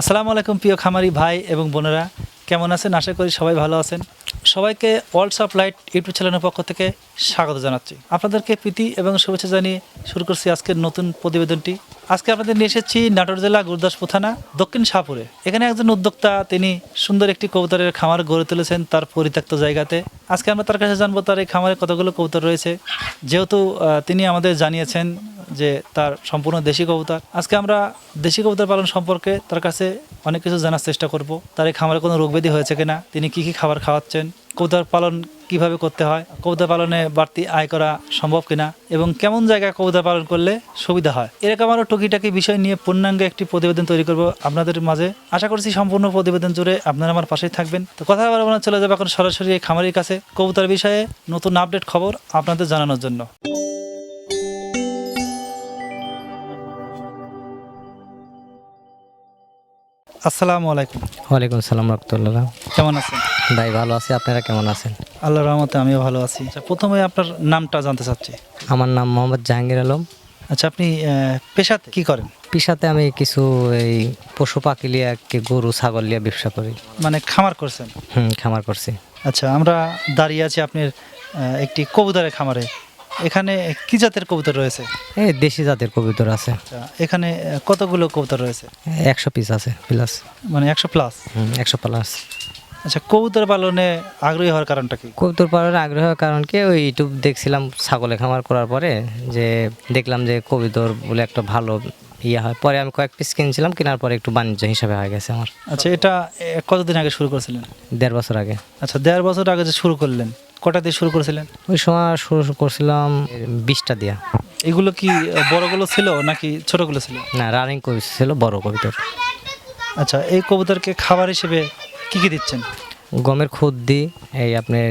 আসসালামু আলাইকুম প্রিয় খামারি ভাই এবং বোনেরা, কেমন আছেন? আশা করি সবাই ভালো আছেন। সবাইকে ওয়ার্ল্ডস অফ লাইট ইউটিউব চ্যানেলের পক্ষ থেকে স্বাগত জানাচ্ছি। আপনাদেরকে প্রীতি এবং শুভেচ্ছা জানিয়ে শুরু করছি আজকের নতুন প্রতিবেদনটি। আজকে আপনাদের নিয়ে এসেছি নাটোর জেলা গুরদাসপুর থানা, দক্ষিণ শাহপুরে। এখানে একজন উদ্যোক্তা, তিনি সুন্দর একটি কবুতরের খামার গড়ে তুলেছেন তার পরিত্যক্ত জায়গাতে। আজকে আমরা তার কাছে জানব তার এই খামারে কতগুলো কবুতর রয়েছে। যেহেতু তিনি আমাদের জানিয়েছেন যে তার সম্পূর্ণ দেশি কবুতর। আজকে আমরা দেশি কবুতর পালন সম্পর্কে তার কাছে অনেক কিছু জানার চেষ্টা করব। তার এই খামারে কোনো রোগব্যাধি হয়েছে কিনা, তিনি কি কি খাবার খাওয়াচ্ছেন কবুতর পালন কীভাবে করতে হয়? কবুতর পালনে বাড়তি আয় করা সম্ভব কিনা? এবং কেমন জায়গায় কবুতর পালন করলে সুবিধা হয়? এরকম আরও টুকিটাকি বিষয় নিয়ে পূর্ণাঙ্গ একটি প্রতিবেদন তৈরি করব আপনাদের মাঝে। আশা করছি সম্পূর্ণ প্রতিবেদন জুড়ে আপনারা আমার পাশেই থাকবেন। তো কথা বলব না চলে যাবে এখন সরাসরি এই খামারির কাছে। কবুতর বিষয়ে নতুন আপডেট খবর আপনাদের জানানোর জন্য। আসসালামু আলাইকুম। ওয়ালাইকুম সালাম রহমতুল্লাহ। কেমন আছেন? ভাই ভালো আছি। আপনারা কেমন আছেন? আল্লাহর রহমতে আমিও ভালো আছি। আচ্ছা প্রথমে আপনার নামটা জানতে চাচ্ছি। আমার নাম মোহাম্মদ জাহাঙ্গীর আলম। আচ্ছা আপনি পেশাতে কি করেন? পেশাতে আমি কিছু এই পশু পাখি লিয়া গরু ছাগল লিয়া ব্যবসা করি। মানে খামার করছেন? হুম খামার করছি। আচ্ছা আমরা দাঁড়িয়ে আছি আপনার একটি কবুতরের খামারে। এখানে কি জাতের কবুতর রয়েছে? এই দেশি জাতের কবুতর আছে। আচ্ছা এখানে কতগুলো কবুতর রয়েছে? একশো পিস আছে প্লাস মানে একশো প্লাস হুম একশো প্লাস আচ্ছা কবুতর পালনে আগ্রহী হওয়ার কারণটা কি? কবুতর পালনে আগ্রহী আগ্রহ কারণ কি? ওই ইউটিউব দেখছিলাম ছাগলে খামার করার পরে যে দেখলাম যে কবুতর বলে একটা ভালো ইয়ে হয়। পরে আমি কয়েক পিস কিনছিলাম কেনার পরে একটু বাণিজ্য হিসাবে হয়ে গেছে আমার। আচ্ছা এটা কতদিন আগে শুরু করেছিলেন? দেড় বছর আগে। আচ্ছা দেড় বছর আগে যে শুরু করলেন কটা দিয়ে শুরু করেছিলেন? ওই সময় শুরু করছিলাম বিশটা দিয়া। এগুলো কি বড়গুলো ছিল নাকি ছোটগুলো ছিল? না রানিং কবিতা ছিল বড় কবিতর। আচ্ছা এই কবুতরকে খাবার হিসেবে কি কী দিচ্ছেন? গমের খুদ দিই এই আপনার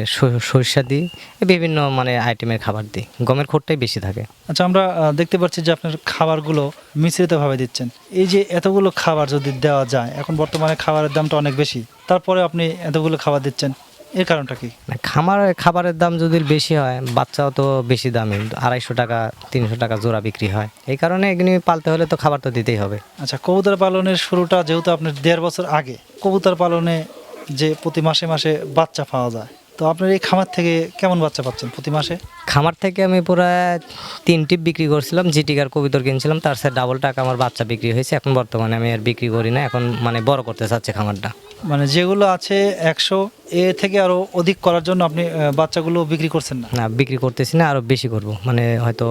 সরিষা দিই বিভিন্ন মানে আইটেমের খাবার দিই। গমের খুদটাই বেশি থাকে। আচ্ছা আমরা দেখতে পাচ্ছি যে আপনার খাবারগুলো মিশ্রিতভাবে দিচ্ছেন। এই যে এতগুলো খাবার যদি দেওয়া যায় এখন বর্তমানে খাবারের দামটা অনেক বেশি। তারপরে আপনি এতগুলো খাবার দিচ্ছেন। এর কারণটা কি? খামার খাবারের দাম যদি বেশি হয় বাচ্চাও তো বেশি দামি আড়াইশো টাকা তিনশো টাকা জোড়া বিক্রি হয়। এই কারণে এগুলি পালতে হলে তো খাবার তো দিতেই হবে। আচ্ছা কবুতর পালনের শুরুটা যেহেতু আপনার দেড় বছর আগে কবুতর পালনে যে প্রতি মাসে মাসে বাচ্চা পাওয়া যায় তো আপনার এই খামার থেকে কেমন বাচ্চা পাচ্ছেন প্রতি মাসে? খামার থেকে আমি পুরো তিন টিপ বিক্রি করছিলাম জিটিকার কবিতর কিনছিলাম তার সাথে ডাবল টাকা আমার বাচ্চা বিক্রি হয়েছে এখন বর্তমানে আমি আর বিক্রি করি না এখন মানে বড় করতে চাচ্ছে খামারটা। মানে যেগুলো আছে একশো এ থেকে আরও অধিক করার জন্য আপনি বাচ্চাগুলো বিক্রি করছেন না? না বিক্রি করতেছি না আরও বেশি করব মানে হয়তো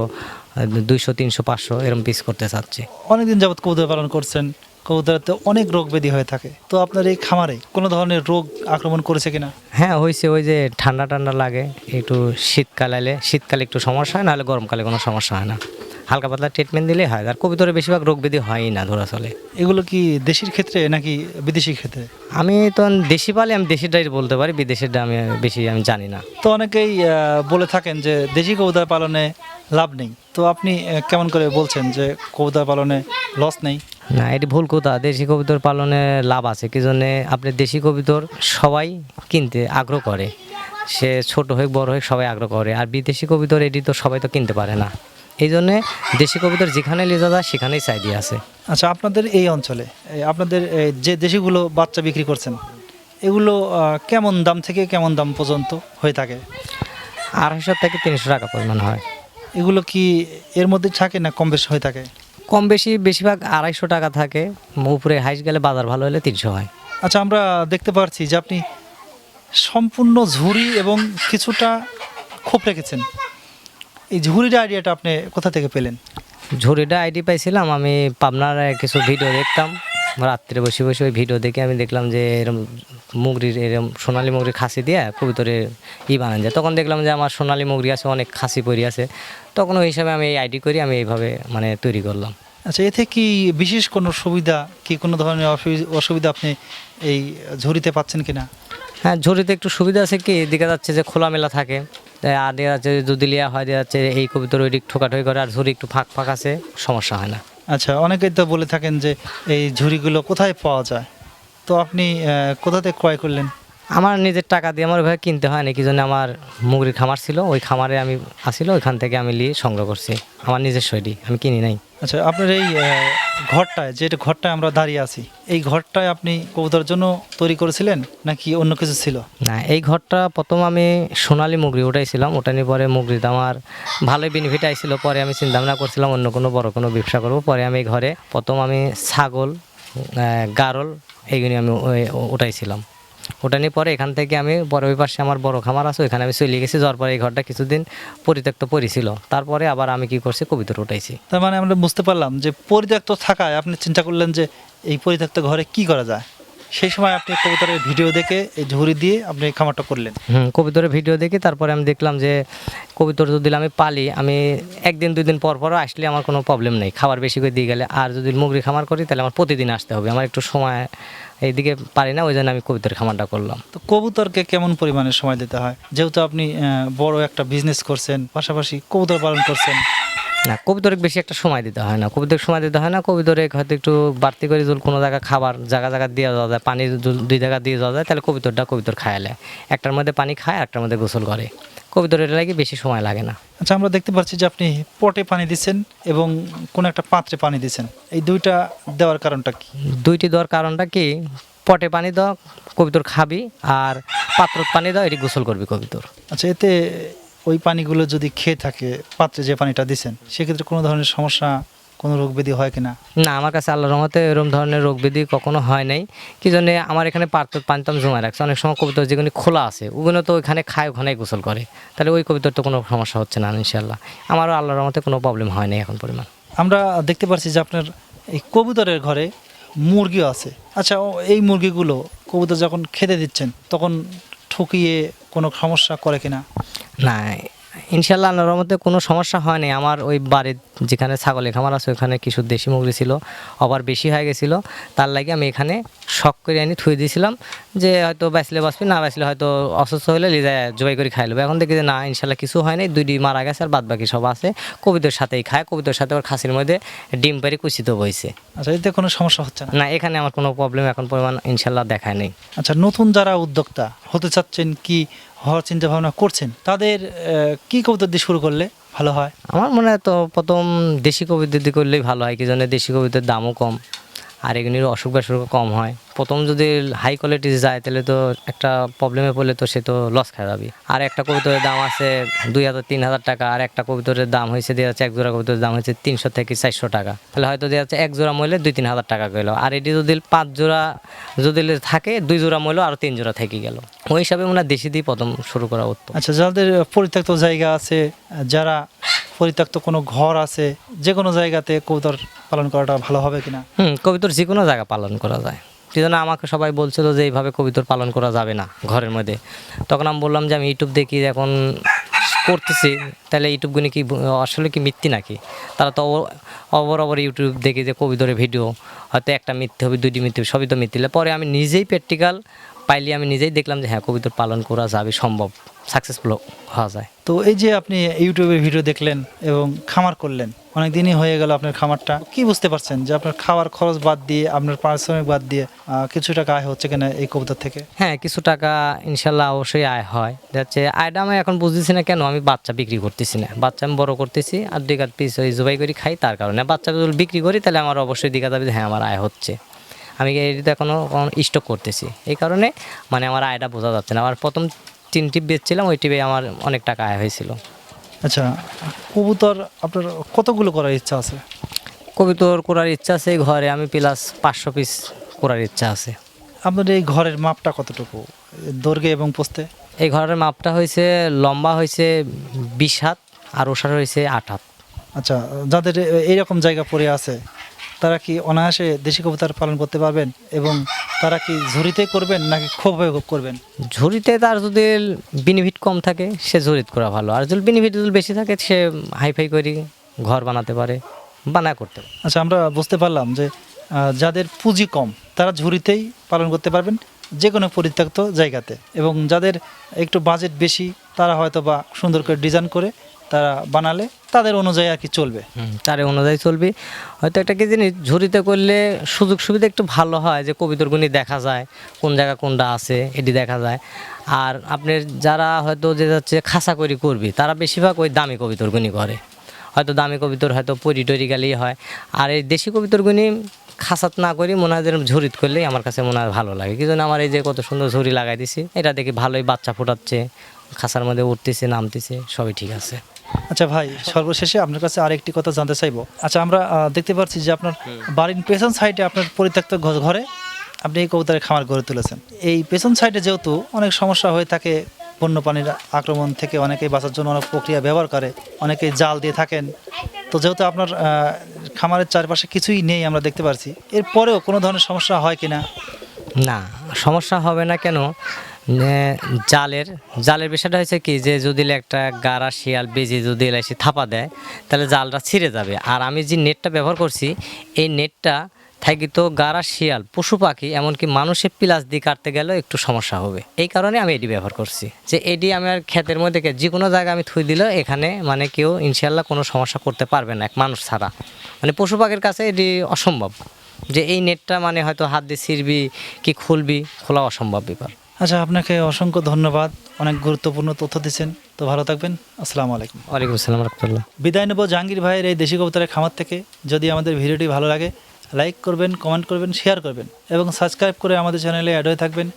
দুইশো তিনশো পাঁচশো এরকম পিস করতে চাচ্ছি। অনেকদিন যাবত কবুতর পালন করছেন কবুতরের তো অনেক রোগ ব্যাধি হয়ে থাকে। তো আপনার এই খামারে কোনো ধরনের রোগ আক্রমণ করেছে কিনা? হ্যাঁ হয়েছে ওই যে ঠান্ডা ঠান্ডা লাগে, একটু শীতকাল এলে, শীতকালে একটু সমস্যা হয়, নাহলে গরমকালে কোনো সমস্যা হয় না। হালকা পাতলা ট্রিটমেন্ট দিলেই হয়। আর কবিতরে বেশিরভাগ রোগ ব্যাধি হয়ই না ধরা চলে এগুলো কি দেশির ক্ষেত্রে নাকি বিদেশি ক্ষেত্রে? আমি তো দেশি পালে আমি দেশিটাই বলতে পারি বিদেশিটা আমি বেশি আমি জানি না। তো অনেকেই বলে থাকেন যে দেশি কবুতর পালনে লাভ নেই। তো আপনি কেমন করে বলছেন যে কবুতর পালনে লস নেই? না এটি ভুল কথা। দেশি কবিতর পালনে লাভ আছে। কি জন্যে? আপনি দেশি কবিতর সবাই কিনতে আগ্রহ করে। সে ছোট হোক বড় হোক সবাই আগ্রহ করে। আর বিদেশি কবিতর এটি তো সবাই তো কিনতে পারে না। এই জন্যে দেশি কবিতর যেখানে লিয়ে যাওয়া যায় সেখানেই চাই দিয়ে আছে। আচ্ছা আপনাদের এই অঞ্চলে আপনাদের যে দেশিগুলো বাচ্চা বিক্রি করছেন এগুলো কেমন দাম থেকে কেমন দাম পর্যন্ত হয়ে থাকে? আড়াইশো থেকে তিনশো টাকা পরিমাণ হয়। এগুলো কি এর মধ্যে থাকে না কম বেশি হয়ে থাকে? কম বেশি বেশিরভাগ আড়াইশো টাকা থাকে। উপরে হাইস গেলে বাজার ভালো হলে তিনশো হয়। আচ্ছা আমরা দেখতে পাচ্ছি যে আপনি সম্পূর্ণ ঝুড়ি এবং কিছুটা খোপ রেখেছেন। এই ঝুড়ির আইডিয়াটা আপনি কোথা থেকে পেলেন? ঝুড়িটা আইডি পাইছিলাম আমি পাবনার কিছু ভিডিও দেখতাম। রাত্রে বসে বসে ওই ভিডিও দেখে আমি দেখলাম যে এরকম মুগরির এরকম সোনালি মুগরির খাসি দিয়ে কবুতরে ই বানান যায়। তখন দেখলাম যে আমার সোনালি মুগরি আছে অনেক খাসি পরি আছে। তখন ওই হিসাবে আমি এই আইডি করি আমি এইভাবে মানে তৈরি করলাম। আচ্ছা এতে কি বিশেষ কোনো সুবিধা কি কোনো ধরনের অসুবি- অসুবিধা আপনি এই ঝুড়িতে পাচ্ছেন কিনা? হ্যাঁ ঝুড়িতে একটু সুবিধা আছে কি দেখা যাচ্ছে যে খোলামেলা থাকে। আর দেখা যাচ্ছে যদি লিয়া হয় দেখা যাচ্ছে এই কবিতার ওই দিক ঠোকাঠোকি করে, আর ঝুড়ি একটু ফাঁক ফাঁক আছে, সমস্যা হয় না। আচ্ছা অনেকেই তো বলে থাকেন যে এই ঝুড়িগুলো কোথায় পাওয়া যায়? তো আপনি কোথাতে কোথা থেকে ক্রয় করলেন? আমার নিজের টাকা দিয়ে আমার ওইভাবে কিনতে হয় না কি জন্য আমার মুগরির খামার ছিল ওই খামারে আমি আসিল ওইখান থেকে আমি নিয়ে সংগ্রহ করছি আমার নিজের শৈলী আমি কিনি নাই। আচ্ছা আপনার এই ঘরটায় যেটা ঘরটায় আমরা দাঁড়িয়ে আছি এই ঘরটায় আপনি কবুতরের জন্য তৈরি করেছিলেন নাকি অন্য কিছু ছিল? না এই ঘরটা প্রথম আমি সোনালি মুগরি উঠাইছিলাম ওটা নিয়ে পরে মুগরিতে আমার ভালোই বেনিফিট আইছিল পরে আমি চিন্তা ভাবনা করছিলাম অন্য কোনো বড় কোনো ব্যবসা করব পরে আমি এই ঘরে প্রথম আমি ছাগল গারল এইগুলি আমি উঠাইছিলাম। নিয়ে পরে এখান থেকে আমি পরে ওই পাশে আমার বড় খামার আছে ওইখানে আমি চলে গেছি। যাওয়ার পরে এই ঘরটা কিছুদিন পরিত্যক্ত পড়েছিল। তারপরে আবার আমি কি করছি কবিতর উঠাইছি। তার মানে আমরা বুঝতে পারলাম যে পরিত্যক্ত থাকায় আপনি চিন্তা করলেন যে এই পরিত্যক্ত ঘরে কি করা যায়? সেই সময় আপনি কবুতরের ভিডিও দেখে এই ঝুড়ি দিয়ে আপনি খামারটা করলেন। হুম কবিতরের ভিডিও দেখি তারপরে আমি দেখলাম যে কবিতর যদি আমি পালি আমি একদিন দুই দিন পর পরও আসলে আমার কোনো প্রবলেম নেই। খাবার বেশি করে দিয়ে গেলে আর যদি মুগরি খামার করি তাহলে আমার প্রতিদিন আসতে হবে। আমার একটু সময় এইদিকে পারি না ওই জন্য আমি কবিতরের খামারটা করলাম। তো কবুতরকে কেমন পরিমাণে সময় দিতে হয়? যেহেতু আপনি বড় একটা বিজনেস করছেন পাশাপাশি কবুতর পালন করছেন। না কবিতরে বেশি একটা সময় দিতে হয় না। কবিতর সময় দিতে হয় না কবিতরে হয়তো একটু বাড়তি করে যদি কোনো জায়গা খাবার জায়গা জায়গা দিয়ে যাওয়া যায় পানি দুই জায়গা দিয়ে যাওয়া যায় তাহলে কবিতরটা কবিতর খায়ালে একটার মধ্যে পানি খায় একটার মধ্যে গোসল করে। কবিতরের লাগে বেশি সময় লাগে না। আচ্ছা আমরা দেখতে পাচ্ছি যে আপনি পটে পানি দিচ্ছেন এবং কোন একটা পাত্রে পানি দিচ্ছেন। এই দুইটা দেওয়ার কারণটা কি? দুইটি দেওয়ার কারণটা কি? পটে পানি দাও কবিতর খাবি আর পাত্র পানি দাও এটি গোসল করবি কবিতর আচ্ছা এতে ওই পানিগুলো যদি খেয়ে থাকে পাত্রে যে পানিটা দিচ্ছেন সেক্ষেত্রে কোনো ধরনের সমস্যা কোনো রোগ ব্যাধি হয় কিনা? না আমার কাছে আল্লাহর রহমতে এরকম ধরনের রোগ ব্যাধি কখনো হয় নাই। কি জন্য আমার এখানে পাত্র পানতাম জমায় রাখছি। অনেক সময় কবিতর যেগুলি খোলা আছে ওগুলো তো ওইখানে খায় ওখানেই গোসল করে। তাহলে ওই কবিতর তো কোনো সমস্যা হচ্ছে না ইনশাল্লাহ আমারও আল্লাহর রহমতে কোনো প্রবলেম হয় নাই এখন পরিমাণ। আমরা দেখতে পাচ্ছি যে আপনার এই কবুতরের ঘরে মুরগিও আছে। আচ্ছা এই মুরগিগুলো কবুতর যখন খেতে দিচ্ছেন তখন ঠকিয়ে কোনো সমস্যা করে কিনা? না ইনশাল্লাহ আল্লাহর রহমতে কোনো সমস্যা হয়নি। আমার ওই বাড়ির যেখানে ছাগলের খামার আছে ওখানে কিছু দেশি মুরগি ছিল আবার বেশি হয়ে গেছিল। তার লাগে আমি এখানে শখ করে আনি থুয়ে দিয়েছিলাম যে হয়তো বাঁচলে বাঁচবি না বাঁচলে হয়তো অসুস্থ হলে লিজা জবাই করে খাই এখন দেখি যে না ইনশাল্লাহ কিছু হয় নাই দুইটি মারা গেছে আর বাদ বাকি সব আছে। কবিদের সাথেই খায় কবিদের সাথে ওর খাসির মধ্যে ডিম পারি কুচিত বইছে। আচ্ছা এতে কোনো সমস্যা হচ্ছে না? না এখানে আমার কোনো প্রবলেম এখন পরিমাণ ইনশাল্লাহ দেখায় নেই। আচ্ছা নতুন যারা উদ্যোক্তা হতে চাচ্ছেন কি হওয়ার চিন্তা ভাবনা করছেন, তাদের কি কবিতা দিয়ে শুরু করলে ভালো হয়? আমার মনে হয় তো প্রথম দেশি কবিতা দিয়ে করলেই ভালো হয়, কি জন্য দেশি কবিতার দামও কম। আর এগুলির অসুখ বিসুখ কম হয়। প্রথম যদি হাই কোয়ালিটি যায়, তাহলে তো একটা প্রবলেমে পড়লে তো সে তো লস খাই যাবে আর একটা কবিতরের দাম আছে দুই হাজার, তিন হাজার টাকা। আর একটা কবিতরের দাম হয়েছে দেওয়া যাচ্ছে এক জোড়া কবিতরের দাম হয়েছে তিনশো থেকে চারশো টাকা। তাহলে হয়তো দেওয়া যাচ্ছে এক জোড়া মূল্যে দুই, তিন হাজার টাকা গেল। আর এটি যদি পাঁচ জোড়া যদি থাকে, দুই জোড়া মূল্য আরও তিন জোড়া থেকে গেল। ওই হিসাবে হয় দেশি দিয়ে প্রথম শুরু করা উত্তম। আচ্ছা যাদের পরিত্যক্ত জায়গা আছে, যারা পরিত্যক্ত কোনো ঘর আছে যে কোনো জায়গাতে কবুতর পালন করাটা ভালো হবে কিনা? হুম কবিতর যে কোনো জায়গা পালন করা যায়। সেজন্য আমাকে সবাই বলছিল যে এইভাবে কবিতর পালন করা যাবে না ঘরের মধ্যে। তখন আমি বললাম যে আমি ইউটিউব দেখি এখন করতেছি তাহলে ইউটিউবগুলি কি আসলে কি মিথ্যি নাকি? তারা তো অবর অবর ইউটিউব দেখি যে কবিতরের ভিডিও হয়তো একটা মিথ্যে হবে দুইটি মিথ্যে হবে, সবই তো মিথ্যে। পরে আমি নিজেই প্র্যাকটিক্যাল পাইলে আমি নিজেই দেখলাম যে হ্যাঁ কবিতর পালন করা যাবে সম্ভব সাকসেসফুল হওয়া যায়। তো এই যে আপনি ইউটিউবে ভিডিও দেখলেন এবং খামার করলেন অনেক দিনই হয়ে গেল আপনার খামারটা। কি বুঝতে পারছেন যে আপনার খাওয়ার খরচ বাদ দিয়ে আপনার পারিশ্রমিক বাদ দিয়ে কিছু টাকা আয় হচ্ছে কিনা এই কবিতার থেকে? হ্যাঁ কিছু টাকা ইনশাল্লাহ অবশ্যই আয় হয়। যাচ্ছে আয়টা আমি এখন বুঝতেছি না কেন আমি বাচ্চা বিক্রি করতেছি না। বাচ্চা আমি বড় করতেছি আর দুই কাত পিস ওই জবাই করি খাই তার কারণে বাচ্চা যদি বিক্রি করি তাহলে আমার অবশ্যই দিঘা যাবে হ্যাঁ আমার আয় হচ্ছে। আমি এটা এখনও স্টক করতেছি? এই কারণে মানে আমার আয়টা বোঝা যাচ্ছে না। আমার প্রথম তিন টিপ বেচছিলাম ওই টিপে আমার অনেক টাকা আয় হয়েছিল। আচ্ছা কবুতর আপনার কতগুলো করার ইচ্ছা আছে? কবিতর করার ইচ্ছা আছে ঘরে আমি প্লাস পাঁচশো পিস করার ইচ্ছা আছে। আপনার এই ঘরের মাপটা কতটুকু? দৈর্ঘ্যে এবং পোস্তে? এই ঘরের মাপটা হয়েছে লম্বা হয়েছে বিশ হাত আর ওষার হয়েছে আট হাত। আচ্ছা যাদের এইরকম জায়গা পড়ে আছে তারা কি অনায়াসে দেশি কবুতর পালন করতে পারবেন এবং তারা কি ঝুড়িতে করবেন নাকি ক্ষোভ করবেন? ঝুড়িতে তার যদি বেনিফিট কম থাকে সে ঝুড়িত করা ভালো। আর যদি বেনিফিট যদি বেশি থাকে সে হাইফাই করি ঘর বানাতে পারে বানা করতে পারে। আচ্ছা আমরা বুঝতে পারলাম যে যাদের পুঁজি কম তারা ঝুড়িতেই পালন করতে পারবেন যে কোনো পরিত্যক্ত জায়গাতে। এবং যাদের একটু বাজেট বেশি তারা হয়তো বা সুন্দর করে ডিজাইন করে তারা বানালে, তাদের অনুযায়ী আর কি চলবে। তার অনুযায়ী চলবে। হয়তো একটা কি জিনিস ঝুড়িতে করলে সুযোগ সুবিধা একটু ভালো হয়, যে কবিতরগুনি দেখা যায়, কোন জায়গা কোনটা আছে, এটি দেখা যায়। আর আপনার যারা হয়তো যে যাচ্ছে খাসা করি করবি, তারা বেশিরভাগ ওই দামি কবিতরগুনি করে। হয়তো দামি কবিতর হয়তো পরি টরি গেলেই হয়। আর এই দেশি কবিতরগুনি খাসাত না করি, মনে হয় ঝুড়িত করলেই আমার কাছে মনে হয় ভালো লাগে। কি জন্য আমার এই যে কত সুন্দর ঝুড়ি লাগাই দিছি, এটা দেখি ভালোই বাচ্চা ফোটাচ্ছে, খাসার মধ্যে উঠতেছে, নামতেছে, সবই ঠিক আছে। আচ্ছা ভাই, সর্বশেষে আপনার কাছে আরেকটি কথা জানতে চাইব। আচ্ছা আমরা দেখতে পাচ্ছি যে আপনার বাড়ির পেছন সাইডে আপনার পরিত্যক্ত ঘরে আপনি এই কবুতরের খামার গড়ে তুলেছেন। এই পেছন সাইডে যেহেতু অনেক সমস্যা হয়ে থাকে, বন্যপ্রাণীর আক্রমণ থেকে অনেকেই বাঁচার জন্য অনেক প্রক্রিয়া ব্যবহার করে, অনেকেই জাল দিয়ে থাকেন। তো যেহেতু আপনার খামারের চারপাশে কিছুই নেই আমরা দেখতে পাচ্ছি এরপরেও কোনো ধরনের সমস্যা হয় কিনা? না, সমস্যা হবে না কেন? জালের জালের বিষয়টা হয়েছে কি যে যদি একটা গাড়া, শিয়াল, বেজি যদি এসে থাপা দেয়, তাহলে জালটা ছিঁড়ে যাবে। আর আমি যে নেটটা ব্যবহার করছি, এই নেটটা থাকি তো গাড়া, শিয়াল, পশু পাখি, এমনকি মানুষের পিলাস দিয়ে কাটতে গেলেও একটু সমস্যা হবে। এই কারণে আমি এটি ব্যবহার করছি। যে এটি আমার ক্ষেতের মধ্যে যে কোনো জায়গায় আমি থুই দিলেও এখানে মানে কেউ ইনশাল্লাহ কোনো সমস্যা করতে পারবে না এক মানুষ ছাড়া। মানে পশু পাখির কাছে এটি অসম্ভব। যে এই নেটটা মানে হয়তো হাত দিয়ে ছিঁড়বি কি খুলবি, খোলা অসম্ভব ব্যাপার। আচ্ছা আপনাকে অসংখ্য ধন্যবাদ। অনেক গুরুত্বপূর্ণ তথ্য দিচ্ছেন। তো ভালো থাকবেন। আসসালামু আলাইকুম। ওয়ালাইকুম আসসালাম রহমতুল্লাহ। বিদায় নেব জাহাঙ্গীর ভাইয়ের এই দেশি কবুতরের খামার থেকে। যদি আমাদের ভিডিওটি ভালো লাগে লাইক করবেন কমেন্ট করবেন শেয়ার করবেন এবং সাবস্ক্রাইব করে আমাদের চ্যানেলে অ্যাড হয়ে থাকবেন।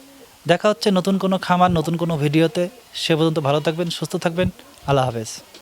দেখা হচ্ছে নতুন কোনো খামার নতুন কোনো ভিডিওতে। সে পর্যন্ত ভালো থাকবেন সুস্থ থাকবেন। আল্লাহ হাফেজ।